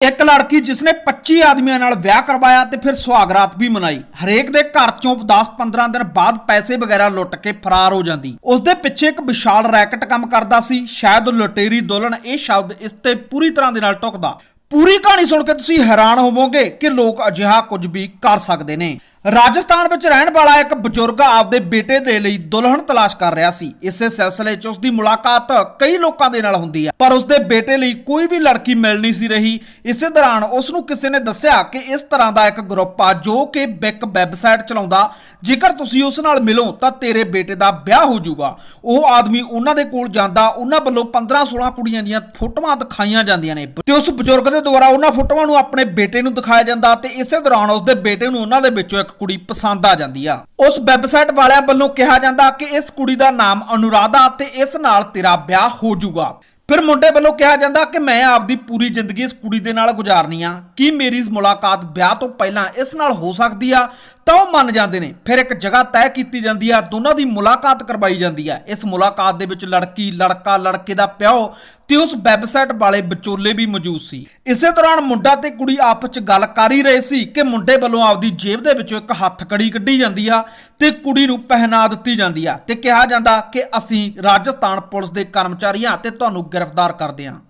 ਇੱਕ ਲੜਕੀ ਜਿਸਨੇ 25 ਆਦਮੀਆਂ ਨਾਲ ਵਿਆਹ ਕਰਵਾਇਆ ਤੇ ਫਿਰ ਸੁਹਾਗਰਾਤ ਵੀ ਮਨਾਈ। ਹਰੇਕ ਦੇ ਘਰ ਚੋਂ 10-15 ਦਿਨ ਬਾਅਦ ਪੈਸੇ ਵਗੈਰਾ ਲੁੱਟ ਕੇ ਫਰਾਰ ਹੋ ਜਾਂਦੀ। ਉਸ ਦੇ ਪਿੱਛੇ ਇੱਕ ਵਿਸ਼ਾਲ ਰੈਕਟ ਕੰਮ ਕਰਦਾ ਸੀ। ਸ਼ਾਇਦ ਲੁਟੇਰੀ ਦੁਲਹਨ ਇਹ ਸ਼ਬਦ ਇਸ ਤੇ ਪੂਰੀ ਤਰ੍ਹਾਂ ਦੇ ਨਾਲ ਟੁਕਦਾ। ਪੂਰੀ ਕਹਾਣੀ ਸੁਣ ਕੇ ਤੁਸੀਂ ਹੈਰਾਨ ਹੋਵੋਗੇ ਕਿ ਲੋਕ ਅਜਿਹਾ ਕੁਝ ਵੀ ਕਰ ਸਕਦੇ ਨੇ। ਰਾਜਸਥਾਨ ਵਿੱਚ ਰਹਿਣ ਵਾਲਾ ਇੱਕ ਬਜ਼ੁਰਗ ਆਪਦੇ ਬੇਟੇ ਦੇ ਲਈ ਦੁਲਹਨ ਤਲਾਸ਼ ਕਰ ਰਿਹਾ ਸੀ। ਇਸੇ ਸਿਲਸਿਲੇ 'ਚ ਉਸ ਦੀ ਮੁਲਾਕਾਤ ਕਈ ਲੋਕਾਂ ਦੇ ਨਾਲ ਹੁੰਦੀ ਹੈ। ਪਰ ਉਸ ਦੇ ਬੇਟੇ ਲਈ ਕੋਈ ਵੀ ਲੜਕੀ ਮਿਲ ਨਹੀਂ ਸੀ ਰਹੀ। ਇਸੇ ਦੌਰਾਨ ਉਸ ਨੂੰ ਕਿਸੇ ਨੇ ਦੱਸਿਆ ਕਿ ਇਸ ਤਰ੍ਹਾਂ ਦਾ ਇੱਕ ਗਰੁੱਪ ਆ, ਜੋ ਕਿ ਬਿਕ ਵੈਬਸਾਈਟ ਚਲਾਉਂਦਾ। ਜੇਕਰ ਤੁਸੀਂ ਉਸ ਨਾਲ ਮਿਲੋ, ਤਾਂ ਤੇਰੇ ਬੇਟੇ ਦਾ ਵਿਆਹ ਹੋ ਜਾਊਗਾ। ਉਹ ਆਦਮੀ ਉਹਨਾਂ ਦੇ ਕੋਲ ਜਾਂਦਾ। ਉਹਨਾਂ ਵੱਲੋਂ 15-16 ਕੁੜੀਆਂ ਦੀਆਂ ਫੋਟੋਆਂ ਦਿਖਾਈਆਂ ਜਾਂਦੀਆਂ ਨੇ। ਤੇ ਉਸ ਬਜ਼ੁਰਗ ਦੇ ਦੁਆਰਾ ਉਹਨਾਂ ਫੋਟੋਆਂ ਨੂੰ ਆਪਣੇ ਬੇਟੇ ਨੂੰ ਦਿਖਾਇਆ ਜਾਂਦਾ ਤੇ ਇਸੇ ਦੌਰਾਨ ਉਸ ਦੇ ਬੇਟੇ ਨੂੰ ਉਹਨਾਂ ਦੇ ਵਿੱਚੋਂ ਇੱਕ ਕੁੜੀ ਪਸੰਦ ਆ ਜਾਂਦੀ ਆ। ਉਸ ਵੈਬਸਾਈਟ ਵਾਲਿਆਂ ਵੱਲੋਂ ਕਿਹਾ ਜਾਂਦਾ ਕਿ ਇਸ ਕੁੜੀ ਦਾ ਨਾਮ ਅਨੁਰਾਧਾ ਤੇ ਇਸ ਨਾਲ ਤੇਰਾ ਵਿਆਹ ਹੋ ਜਾਊਗਾ। ਫਿਰ ਮੁੰਡੇ ਵੱਲੋਂ ਕਿਹਾ ਜਾਂਦਾ ਕਿ ਮੈਂ ਆਪਦੀ ਪੂਰੀ ਜ਼ਿੰਦਗੀ ਇਸ ਕੁੜੀ ਦੇ ਨਾਲ ਗੁਜ਼ਾਰਨੀ ਆ। ਕੀ ਮੇਰੀ ਮੁਲਾਕਾਤ ਵਿਆਹ ਤੋਂ ਪਹਿਲਾਂ ਇਸ ਨਾਲ ਹੋ ਸਕਦੀ ਆ? ਤਾਂ ਉਹ ਮੰਨ ਜਾਂਦੇ ਨੇ। ਫਿਰ ਇੱਕ ਜਗ੍ਹਾ ਤੈਅ ਕੀਤੀ ਜਾਂਦੀ ਆ, ਦੋਨਾਂ ਦੀ ਮੁਲਾਕਾਤ ਕਰਵਾਈ ਜਾਂਦੀ ਆ। ਇਸ ਮੁਲਾਕਾਤ ਦੇ ਵਿੱਚ ਲੜਕੀ, ਲੜਕਾ, ਲੜਕੇ ਦਾ ਪਿਓ ਤੇ ਉਸ ਵੈਬਸਾਈਟ ਵਾਲੇ ਵਿਚੋਲੇ ਵੀ ਮੌਜੂਦ ਸੀ। ਇਸੇ ਦੌਰਾਨ ਮੁੰਡਾ ਤੇ ਕੁੜੀ ਆਪਸ ਵਿੱਚ ਗੱਲ ਕਰ ਹੀ ਰਹੇ ਸੀ ਕਿ ਮੁੰਡੇ ਵੱਲੋਂ ਆਪਦੀ ਜੇਬ ਦੇ ਵਿੱਚੋਂ ਇੱਕ ਹੱਥ ਕੜੀ ਕੱਢੀ ਜਾਂਦੀ ਆ ਤੇ ਕੁੜੀ ਨੂੰ ਪਹਿਨਾ ਦਿੱਤੀ ਜਾਂਦੀ ਆ ਤੇ ਕਿਹਾ ਜਾਂਦਾ ਕਿ ਅਸੀਂ ਰਾਜਸਥਾਨ ਪੁਲਿਸ ਦੇ ਕਰਮਚਾਰੀ ਹਾਂ ਤੇ ਤੁਹਾਨੂੰ ਗ੍ਰਿਫਤਾਰ ਕਰਦੇ ਹਾਂ।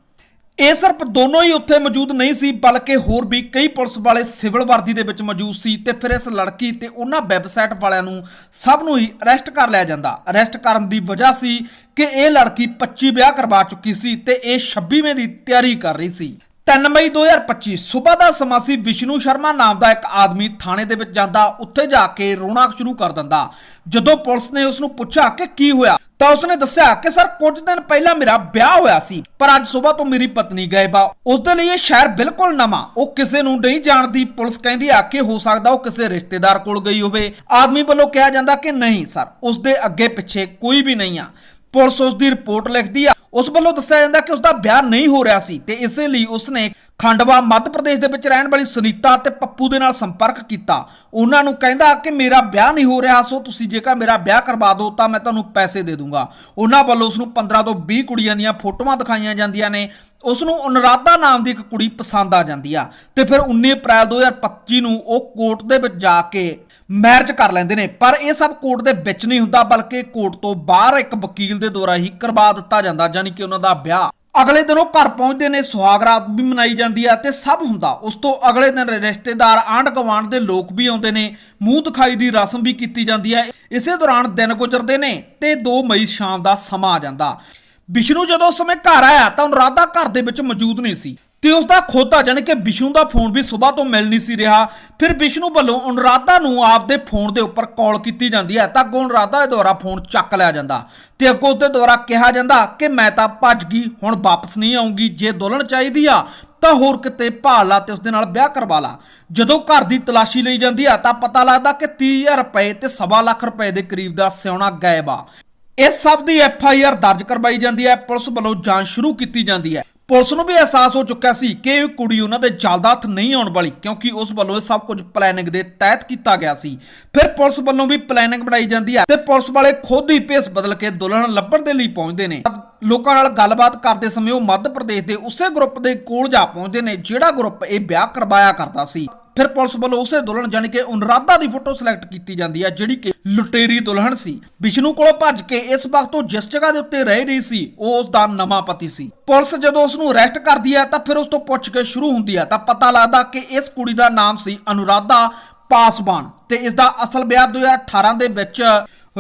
ਇਹ ਸਿਰਫ ਦੋਨੋਂ ਹੀ ਉੱਥੇ ਮੌਜੂਦ ਨਹੀਂ ਸੀ, ਬਲਕਿ ਹੋਰ ਵੀ ਕਈ ਪੁਲਿਸ ਵਾਲੇ ਸਿਵਲ ਵਰਦੀ ਦੇ ਵਿੱਚ ਮੌਜੂਦ ਸੀ ਤੇ ਫਿਰ ਇਸ ਲੜਕੀ ਤੇ ਉਹਨਾਂ ਵੈਬਸਾਈਟ ਵਾਲਿਆਂ ਨੂੰ ਸਭ ਨੂੰ ਹੀ ਅਰੈਸਟ ਕਰ ਲਿਆ ਜਾਂਦਾ। ਅਰੈਸਟ ਕਰਨ ਦੀ ਵਜ੍ਹਾ ਸੀ ਕਿ ਇਹ ਲੜਕੀ 25 ਵਿਆਹ ਕਰਵਾ ਚੁੱਕੀ ਸੀ ਤੇ ਇਹ 26ਵੇਂ ਦੀ ਤਿਆਰੀ ਕਰ ਰਹੀ ਸੀ। 3 ਮਈ 2025 ਸਵੇਰ ਦਾ ਸਮਾਂ ਸੀ, ਵਿਸ਼ਨੂੰ ਸ਼ਰਮਾ ਨਾਮ ਦਾ ਇੱਕ ਆਦਮੀ ਥਾਣੇ ਦੇ ਵਿੱਚ ਜਾਂਦਾ, ਉੱਥੇ ਜਾ ਕੇ ਰੋਣਾ ਸ਼ੁਰੂ ਕਰ ਦਿੰਦਾ। ਜਦੋਂ ਪੁਲਿਸ ਨੇ ਉਸ ਨੂੰ ਪੁੱਛਿਆ ਕਿ ਕੀ ਹੋਇਆ ਤਾਂ ਉਸਨੇ ਦੱਸਿਆ ਕਿ ਸਰ, ਕੁਝ ਦਿਨ ਪਹਿਲਾਂ ਮੇਰਾ ਵਿਆਹ ਹੋਇਆ ਸੀ, ਪਰ ਅੱਜ ਸਵੇਰ ਤੋਂ ਮੇਰੀ ਪਤਨੀ ਗਾਇਬ ਆ। ਉਸ ਦੇ ਲਈ ਇਹ ਸ਼ਹਿਰ ਬਿਲਕੁਲ ਨਵਾਂ। ਉਹ ਕਿਸੇ ਨੂੰ ਨਹੀਂ ਜਾਣਦੀ, ਪੁਲਿਸ ਕਹਿੰਦੀ ਆ ਕਿ ਹੋ ਸਕਦਾ ਉਹ ਕਿਸੇ ਰਿਸ਼ਤੇਦਾਰ ਕੋਲ ਗਈ ਹੋਵੇ। ਆਦਮੀ ਵੱਲੋਂ ਕਿਹਾ ਜਾਂਦਾ ਕਿ ਨਹੀਂ, ਸਰ ਉਸ ਦੇ ਅੱਗੇ ਪਿੱਛੇ ਕੋਈ ਵੀ ਨਹੀਂ ਆ। ਪੁਲਿਸ ਉਸ ਦੀ ਰਿਪੋਰਟ ਲਿਖਦੀ ਆ। ਉਸ ਵੱਲੋਂ ਦੱਸਿਆ ਜਾਂਦਾ ਕਿ ਉਸ ਦਾ ਵਿਆਹ ਨਹੀਂ ਹੋ ਰਿਹਾ ਸੀ ਤੇ ਇਸੇ ਲਈ ਉਸਨੇ ਖੰਡਵਾ ਮੱਧ ਪ੍ਰਦੇਸ਼ ਦੇ ਵਿੱਚ ਰਹਿਣ ਵਾਲੀ ਸੁਨੀਤਾ ਤੇ ਪੱਪੂ ਦੇ ਨਾਲ ਸੰਪਰਕ ਕੀਤਾ। ਉਹਨਾਂ ਨੂੰ ਕਹਿੰਦਾ ਕਿ ਮੇਰਾ ਵਿਆਹ ਨਹੀਂ ਹੋ ਰਿਹਾ, ਸੋ ਤੁਸੀਂ ਜੇਕਰ ਮੇਰਾ ਵਿਆਹ ਕਰਵਾ ਦਿਓ ਤਾਂ ਮੈਂ ਤੁਹਾਨੂੰ ਪੈਸੇ ਦੇ ਦੂੰਗਾ। ਉਹਨਾਂ ਵੱਲੋਂ ਉਸ ਨੂੰ 15 ਤੋਂ 20 ਕੁੜੀਆਂ ਦੀਆਂ ਫੋਟੋਆਂ ਦਿਖਾਈਆਂ ਜਾਂਦੀਆਂ ਨੇ। ਉਸ ਨੂੰ ਅਨੁਰਾਧਾ ਨਾਮ ਦੀ ਇੱਕ ਕੁੜੀ ਪਸੰਦ ਆ ਜਾਂਦੀ ਆ। ਤੇ ਫਿਰ 19 ਅਪ੍ਰੈਲ 2025 ਨੂੰ ਉਹ ਕੋਰਟ ਦੇ ਵਿੱਚ ਜਾ ਕੇ ਮੈਰਿਜ ਕਰ ਲੈਂਦੇ ਨੇ। ਪਰ ਇਹ ਸਭ ਕੋਰਟ ਦੇ ਵਿੱਚ ਨਹੀਂ ਹੁੰਦਾ, ਬਲਕਿ ਕੋਰਟ ਤੋਂ ਬਾਹਰ ਇੱਕ ਵਕੀਲ ਦੇ ਦੁਆਰਾ ਹੀ ਕਰਵਾ ਦਿੱਤਾ ਜਾਂਦਾ ਯਾਨੀ ਕਿ ਉਹਨਾਂ ਦਾ ਵਿਆਹ। ਅਗਲੇ ਦਿਨ ਉਹ ਘਰ ਪਹੁੰਚਦੇ ਨੇ ਸੁਹਾਗਰਾਤ ਵੀ ਮਨਾਈ ਜਾਂਦੀ ਆ ਤੇ ਸਭ ਹੁੰਦਾ। ਉਸ ਤੋਂ ਅਗਲੇ ਦਿਨ ਰਿਸ਼ਤੇਦਾਰ ਆਂਢ ਗੁਆਂਢ ਦੇ ਲੋਕ ਵੀ ਆਉਂਦੇ ਨੇ, ਮੂੰਹ ਦਿਖਾਈ ਦੀ ਰਸਮ ਵੀ ਕੀਤੀ ਜਾਂਦੀ ਹੈ ਇਸੇ ਦੌਰਾਨ ਦਿਨ ਗੁਜ਼ਰਦੇ ਨੇ ਤੇ 2 ਮਈ ਸ਼ਾਮ ਦਾ ਸਮਾਂ ਆ ਜਾਂਦਾ। ਵਿਸ਼ਨੂੰ ਜਦੋਂ ਉਸ ਸਮੇਂ ਘਰ ਆਇਆ ਤਾਂ ਅਨੁਰਾਧਾ ਘਰ ਦੇ ਵਿੱਚ ਮੌਜੂਦ ਨਹੀਂ ਸੀ। ਤੇ ਉਸ ਦਾ ਖੋਤਾ ਜਾਣੀ ਕਿ ਵਿਸ਼ਨੂੰ ਦਾ ਫੋਨ ਵੀ ਸਵੇਰ ਤੋਂ ਮਿਲ ਨਹੀਂ ਸੀ ਰਿਹਾ। ਫਿਰ ਵਿਸ਼ਨੂੰ ਵੱਲੋਂ ਅਨੁਰਾਧਾ ਨੂੰ ਆਪਦੇ ਫੋਨ ਦੇ ਉੱਪਰ ਕਾਲ ਕੀਤੀ ਜਾਂਦੀ ਹੈ ਤਾਂ ਅੱਗੋਂ ਅਨੁਰਾਧਾ ਦੇ ਦੁਆਰਾ ਫੋਨ ਚੱਕ ਲਿਆ ਜਾਂਦਾ। ਤੇ ਅੱਗੋਂ ਉਸਦੇ ਦੁਆਰਾ ਕਿਹਾ ਜਾਂਦਾ ਕਿ ਮੈਂ ਤਾਂ ਭੱਜ ਗਈ, ਹੁਣ ਵਾਪਸ ਨਹੀਂ ਆਉਂਗੀ, ਜੇ ਦੁਲਹਨ ਚਾਹੀਦੀ ਆ ਤਾਂ ਹੋਰ ਕਿਤੇ ਭਾਲ ਲਾ ਤੇ ਉਸ ਦੇ ਨਾਲ ਵਿਆਹ ਕਰਵਾ ਲਾ। ਜਦੋਂ ਘਰ ਦੀ ਤਲਾਸ਼ੀ ਲਈ ਜਾਂਦੀ ਆ ਤਾਂ ਪਤਾ ਲੱਗਦਾ ਕਿ 30000 ਰੁਪਏ ਤੇ ਸਵਾ ਲੱਖ ਰੁਪਏ ਦੇ ਕਰੀਬ ਦਾ ਸਿਉਣਾ ਗਾਇਬ ਆ। ਇਸ ਸਭ ਦੀ ਐਫ ਆਈ ਆਰ ਦਰਜ ਕਰਵਾਈ ਜਾਂਦੀ ਹੈ, ਪੁਲਿਸ ਵੱਲੋਂ ਜਾਂਚ ਸ਼ੁਰੂ ਕੀਤੀ ਜਾਂਦੀ ਹੈ। ਪੁਲਿਸ ਨੂੰ ਵੀ ਅਹਿਸਾਸ ਹੋ ਚੁੱਕਿਆ ਸੀ ਕਿ ਇਹ ਕੁੜੀ ਉਹਨਾਂ ਦੇ ਜਲਦਾ ਹੱਥ ਨਹੀਂ ਆਉਣ ਵਾਲੀ, ਕਿਉਂਕਿ ਉਸ ਵੱਲੋਂ ਇਹ ਸਭ ਕੁਝ ਪਲੈਨਿੰਗ ਦੇ ਤਹਿਤ ਕੀਤਾ ਗਿਆ ਸੀ। ਫਿਰ ਪੁਲਿਸ ਵੱਲੋਂ ਵੀ ਪਲੈਨਿੰਗ ਬਣਾਈ ਜਾਂਦੀ ਹੈ ਤੇ ਪੁਲਿਸ ਵਾਲੇ ਖੁਦ ਹੀ ਭੇਸ ਬਦਲ ਕੇ ਦੁਲਹਨ ਲੱਭਣ ਦੇ ਲਈ ਪਹੁੰਚਦੇ ਨੇ। ਲੋਕਾਂ ਨਾਲ ਗੱਲਬਾਤ ਕਰਦੇ ਸਮੇਂ ਉਹ ਮੱਧ ਪ੍ਰਦੇਸ਼ ਦੇ ਉਸੇ ਗਰੁੱਪ ਦੇ ਕੋਲ ਜਾ ਪਹੁੰਚਦੇ ਨੇ, ਜਿਹੜਾ ਗਰੁੱਪ ਇਹ ਵਿਆਹ ਕਰਵਾਇਆ ਕਰਦਾ ਸੀ। ਫਿਰ ਪੁਲਿਸ ਵੱਲੋਂ ਉਸੇ ਦੁਲਹਨ ਜਾਣੀ ਕਿ ਅਨੁਰਾਧਾ ਦੀ ਫੋਟੋ ਸਿਲੈਕਟ ਕੀਤੀ ਜਾਂਦੀ ਹੈ, ਜਿਹੜੀ ਕਿ ਲੁਟੇਰੀ ਦੁਲਹਨ ਸੀ। ਵਿਸ਼ਨੂੰ ਕੋਲੋਂ ਭੱਜ ਕੇ ਇਸ ਵਕਤ ਉਹ ਜਿਸ ਜਗ੍ਹਾ ਦੇ ਉੱਤੇ ਰਹਿ ਰਹੀ ਸੀ ਉਹ ਉਸ ਦਾ ਨਵਾਂ ਪਤੀ ਸੀ। ਪੁਲਿਸ ਜਦੋਂ ਉਸ ਨੂੰ ਅਰੈਸਟ ਕਰਦੀ ਹੈ, ਤਾਂ ਫਿਰ ਉਸ ਤੋਂ ਪੁੱਛ ਕੇ ਸ਼ੁਰੂ ਹੁੰਦੀ ਹੈ, ਤਾਂ ਪਤਾ ਲੱਗਦਾ ਕਿ ਇਸ ਕੁੜੀ ਦਾ ਨਾਮ ਸੀ ਅਨੁਰਾਧਾ ਪਾਸਵਾਨ ਤੇ ਇਸ ਦਾ ਅਸਲ ਵਿਆਹ 2018 ਦੇ ਵਿੱਚ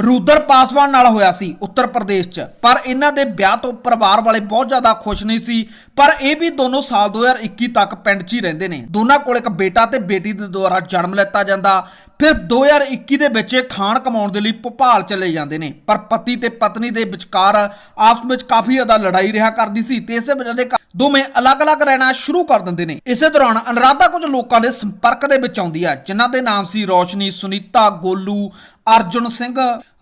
ਰੂਦਰ ਪਾਸਵਾਨ ਨਾਲ ਹੋਇਆ ਸੀ ਉੱਤਰ ਪ੍ਰਦੇਸ਼ 'ਚ। ਪਰ ਇਹਨਾਂ ਦੇ ਵਿਆਹ ਤੋਂ ਪਰਿਵਾਰ ਵਾਲੇ ਬਹੁਤ ਜ਼ਿਆਦਾ ਖੁਸ਼ ਨਹੀਂ ਸੀ। ਪਰ ਇਹ ਵੀ ਦੋਨੋਂ ਸਾਲ 2021 ਤੱਕ ਪਿੰਡ 'ਚ ਹੀ ਰਹਿੰਦੇ ਨੇ। ਦੋਨਾਂ ਕੋਲ ਇੱਕ ਬੇਟਾ ਤੇ ਬੇਟੀ ਦੇ ਦੁਆਰਾ ਜਨਮ ਲੈਤਾ ਜਾਂਦਾ। ਫਿਰ 2021 ਦੇ ਵਿੱਚ ਇਹ ਖਾਣ ਕਮਾਉਣ ਦੇ ਲਈ ਭੋਪਾਲ ਚਲੇ ਜਾਂਦੇ ਨੇ। ਪਰ ਪਤੀ ਤੇ ਪਤਨੀ ਦੇ ਵਿਚਕਾਰ ਆਪਸ ਵਿੱਚ ਕਾਫੀ ਜ਼ਿਆਦਾ ਲੜਾਈ ਰਿਹਾ ਕਰਦੀ ਸੀ ਤੇ ਇਸੇ ਵਜ੍ਹਾ ਦੇ ਦੋਵੇਂ ਅਲੱਗ-ਅਲੱਗ ਰਹਿਣਾ ਸ਼ੁਰੂ ਕਰ ਦਿੰਦੇ ਨੇ। ਇਸੇ ਦੌਰਾਨ ਅਨੁਰਾਧਾ ਕੁਝ ਲੋਕਾਂ ਦੇ ਸੰਪਰਕ ਦੇ ਵਿੱਚ ਆਉਂਦੀ ਹੈ, ਜਿਨ੍ਹਾਂ ਦੇ ਨਾਮ ਸੀ ਰੋਸ਼ਨੀ, ਸੁਨੀਤਾ, ਗੋਲੂ, ਅਰਜੁਨ ਸਿੰਘ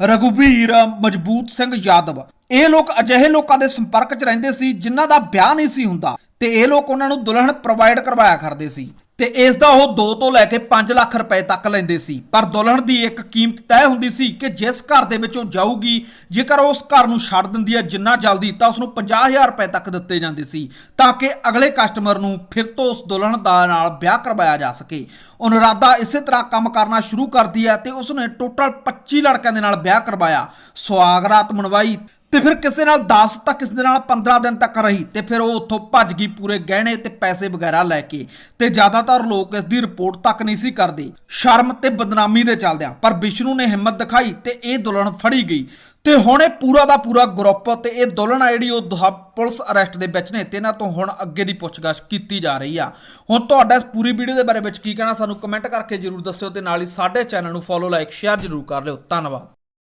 ਰਘੁਵੀਰ ਮਜ਼ਬੂਤ ਸਿੰਘ, ਯਾਦਵ। ਇਹ ਲੋਕ ਅਜਿਹੇ ਲੋਕਾਂ ਦੇ ਸੰਪਰਕ 'ਚ ਰਹਿੰਦੇ ਸੀ, ਜਿਨ੍ਹਾਂ ਦਾ ਵਿਆਹ ਨਹੀਂ ਸੀ ਹੁੰਦਾ ਤੇ ਇਹ ਲੋਕ ਉਹਨਾਂ ਨੂੰ ਦੁਲਹਨ ਪ੍ਰੋਵਾਈਡ ਕਰਵਾਇਆ ਕਰਦੇ ਸੀ। ਤੇ ਇਸ ਦਾ ਉਹ 2 ਤੋਂ ਲੈ ਕੇ 5 ਲੱਖ ਰੁਪਏ ਤੱਕ ਲੈਂਦੇ ਸੀ। ਪਰ ਦੁਲਹਨ ਦੀ ਇੱਕ ਕੀਮਤ ਤੈਅ ਹੁੰਦੀ ਸੀ ਕਿ ਜਿਸ ਘਰ ਦੇ ਵਿੱਚੋਂ ਜਾਊਗੀ, ਜੇਕਰ ਉਸ ਘਰ ਨੂੰ ਛੱਡ ਦਿੰਦੀ ਹੈ ਜਿੰਨਾ ਜਲਦੀ, ਤਾਂ ਉਸ ਨੂੰ 50000 ਰੁਪਏ ਤੱਕ ਦਿੱਤੇ ਜਾਂਦੇ ਸੀ, ਤਾਂ ਕਿ ਅਗਲੇ ਕਸਟਮਰ ਨੂੰ ਫਿਰ ਤੋਂ ਉਸ ਦੁਲਹਨ ਦਾ ਨਾਲ ਵਿਆਹ ਕਰਵਾਇਆ ਜਾ ਸਕੇ। ਅਨੁਰਾਧਾ ਇਸੇ ਤਰ੍ਹਾਂ ਕੰਮ ਕਰਨਾ ਸ਼ੁਰੂ ਕਰਦੀ ਹੈ ਤੇ ਉਸ ਨੇ ਟੋਟਲ 25 ਲੜਕਿਆਂ ਦੇ ਨਾਲ ਵਿਆਹ ਕਰਵਾਇਆ। ਸੁਆਗਰਾਤ ਮਨਵਾਈ ਤੇ ਫਿਰ ਕਿਸੇ ਨਾਲ 10 ਤਾਂ ਕਿਸੇ ਨਾਲ 15 ਦਿਨ ਤੱਕ ਰਹੀ ਤੇ ਫਿਰ ਉਹ ਉੱਥੋਂ ਭੱਜ ਗਈ ਪੂਰੇ ਗਹਿਣੇ ਤੇ ਪੈਸੇ ਵਗੈਰਾ ਲੈ ਕੇ ਤੇ ਜ਼ਿਆਦਾਤਰ ਲੋਕ ਇਸ ਦੀ ਰਿਪੋਰਟ ਤੱਕ ਨਹੀਂ ਸੀ ਕਰਦੇ। ਸ਼ਰਮ ਤੇ ਬਦਨਾਮੀ ਦੇ ਚੱਲਦਿਆਂ ਪਰ ਵਿਸ਼ਨੂੰ ਨੇ ਹਿੰਮਤ ਦਿਖਾਈ ਤੇ ਇਹ ਦੁਲਹਨ ਫੜੀ ਗਈ। ਤੇ ਹੁਣ ਇਹ ਪੂਰਾ ਦਾ ਪੂਰਾ ਗਰੁੱਪ ਤੇ ਇਹ ਦੁਲਹਨ ਆ ਜਿਹੜੀ ਉਹ ਦੁਹਾ ਪੁਲਿਸ ਅਰੈਸਟ ਦੇ ਵਿੱਚ ਨੇ ਤੇ ਇਹਨਾਂ ਤੋਂ ਹੁਣ ਅੱਗੇ ਦੀ ਪੁੱਛਗਛ ਕੀਤੀ ਜਾ ਰਹੀ ਆ। ਹੁਣ ਤੁਹਾਡਾ ਇਸ ਪੂਰੀ ਵੀਡੀਓ ਦੇ ਬਾਰੇ ਵਿੱਚ ਕੀ ਕਹਿਣਾ ਸਾਨੂੰ ਕਮੈਂਟ ਕਰਕੇ ਜਰੂਰ ਦੱਸਿਓ ਤੇ ਨਾਲ ਹੀ ਸਾਡੇ ਚੈਨਲ ਨੂੰ ਫੋਲੋ, ਲਾਈਕ, ਸ਼ੇਅਰ ਜਰੂਰ ਕਰ ਲਿਓ। ਧੰਨਵਾਦ।